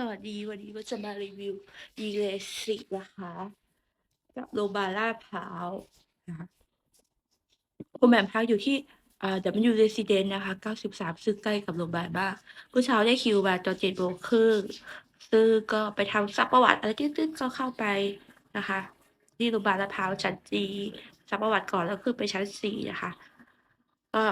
สวัสดีวันนี้ก็จะมารีวิวยีเลสิกนะคะกับโรงพยาบาลลาดพร้าวนะคะคุณแหม่มพักอยู่ที่อ่า W Residence นะคะ 93 ซึ่งใกล้กับโรงพยาบาลมากเมื่อเช้าได้คิวมาตอน7:30ซึ่งก็ไปทำซักประวัติอะไรตืดๆก็เข้าไปนะคะ ที่โรงพยาบาลลาดพร้าวชั้นจีซักประวัติก่อนแล้วขึ้นไปชั้น4นะคะก็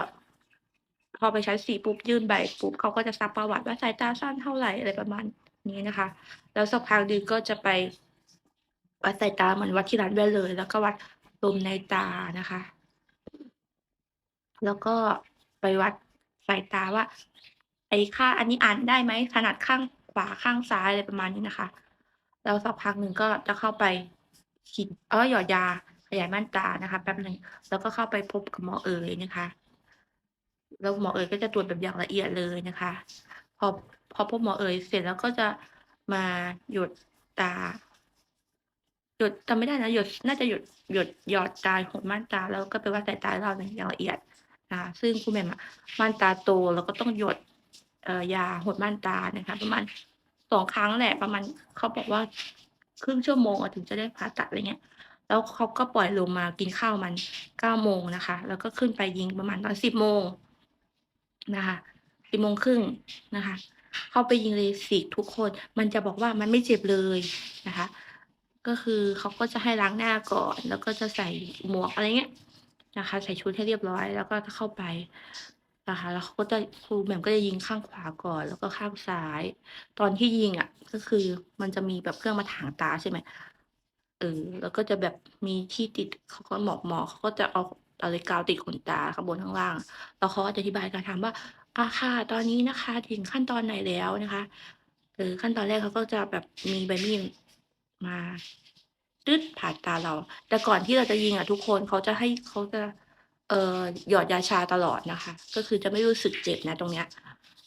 พอไปชั้น4ปุ๊บยื่นใบปุ๊บเขาก็จะซักประวัติว่าสายตาสั้นเท่าไรอะไรประมาณ นี้นะคะ แล้วสักพักหนึ่งก็จะไปวัดสายตาเหมือนวัดที่ร้านแว่นเลย แล้วก็วัดลมในตานะคะ แล้วก็ไปวัดสายตาว่า ไอ้ค่าอันนี้อ่านได้ไหมถนัดข้างขวาข้างซ้ายอะไรประมาณนี้นะคะ แล้วสักพักหนึ่งก็จะเข้าไปฉีดเอ๊ยหยอดยาขยายม่านตานะคะแป๊บหนึ่งแล้วก็เข้าไปพบกับหมอเอ๋ยนะคะ แล้วหมอเอ๋ยก็จะตรวจแบบอย่างละเอียดเลยนะคะ อพอพบหมอเอ๋ยเสร็จแล้วก็จะมาหยดตา หยดจำไม่ได้นะหยดน่าจะหยดหยดหยอดตาหดม่านตา แล้วก็ไปวัดสายตาอีกรอบหนึ่งอย่างละเอียดนะซึ่งคุณแม่ม่านตาโตแล้วก็ต้องหยดเอ่อยาหดม่านตานะคะ ประมาณ2ครั้งแหละประมาณเขาบอกว่าครึ่งชั่วโมงถึงจะได้ผ่าตัดอะไรเงี้ย แล้วเขาก็ปล่อยลงมากินข้าวมัน9โมงนะคะ แล้วก็ขึ้นไปยิงประมาณตอน10โมงนะคะ 10:30นะคะ เข้าไปยิงเลสิกทุกคน มันจะบอกว่ามันไม่เจ็บเลยนะคะ ก็คือเขาก็จะให้ล้างหน้าก่อน แล้วก็จะใส่หมวกอะไรเงี้ยนะคะ ใส่ชุดให้เรียบร้อย แล้วก็จะเข้าไปนะคะแล้วเขาก็จะครูแหม่มก็จะยิงข้างขวาก่อน แล้วก็ข้างซ้าย ตอนที่ยิงอะ ก็คือมันจะมีแบบเครื่องมาถางตาใช่ไหมเออแล้วก็จะแบบมีที่ติดเขาก็หมอกหมอเขาก็จะเอาอะไรกาวติดขนตาข้างบนข้างล่าง แล้วเขาก็จะอธิบายการทำว่า อาค่ะ ตอนนี้นะคะถึงขั้นตอนไหนแล้วนะคะเออขั้นตอนแรกเขาก็จะแบบมีใบมีดมาตึ๊ดผ่าตาเรา แต่ก่อนที่เราจะยิงอะทุกคนเขาจะให้เขาจะ เอ่อหยอดยาชาตลอดนะคะ ก็คือจะไม่รู้สึกเจ็บนะตรงเนี้ย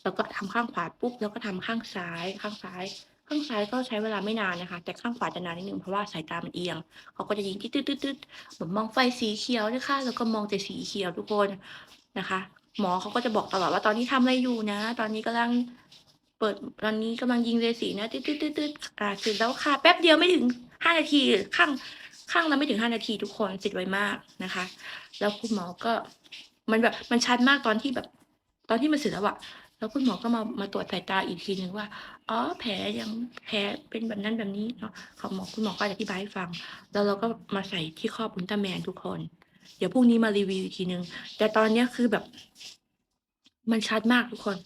แล้วก็ทำข้างขวาปุ๊บแล้วก็ทำข้างซ้าย ข้างซ้าย ข้างซ้ายก็ใช้เวลาไม่นานนะคะ แต่ข้างขวาจะนานนิดนึงเพราะว่าสายตามันเอียงเขาก็จะยิงตึ๊ดๆๆๆเหมือนมองไฟสีเขียวนะคะแล้วก็มองแต่สีเขียวทุกคนนะคะ หมอเขาก็จะบอกตลอดว่าตอนนี้ทำอะไรอยู่นะ ตอนนี้กำลังเปิดตอนนี้กำลังยิงเลสิกนะตึ๊ดๆๆๆอ่าเสร็จแล้วค่ะ แป๊บเดียวไม่ถึง5นาทีข้างข้างละไม่ถึง5นาทีทุกคนเสร็จไวมากนะคะ แล้วคุณหมอก็ มันแบบมันชัดมากตอนที่แบบ ตอนที่มันเสร็จแล้วอะแล้วคุณหมอก็มามาตรวจสายตาอีกทีหนึ่งว่า อ๋อ แผลยังแผลเป็นแบบนั้นแบบนี้เนาะของหมอคุณหมอก็อธิบายให้ฟัง แล้วเราก็มาใส่ที่ครอบอุลตร้าแมนทุกคน เดี๋ยวพรุ่งนี้มารีวิวอีกทีหนึ่งแต่ตอนเนี้ยคือแบบ มันชัดมากทุกคน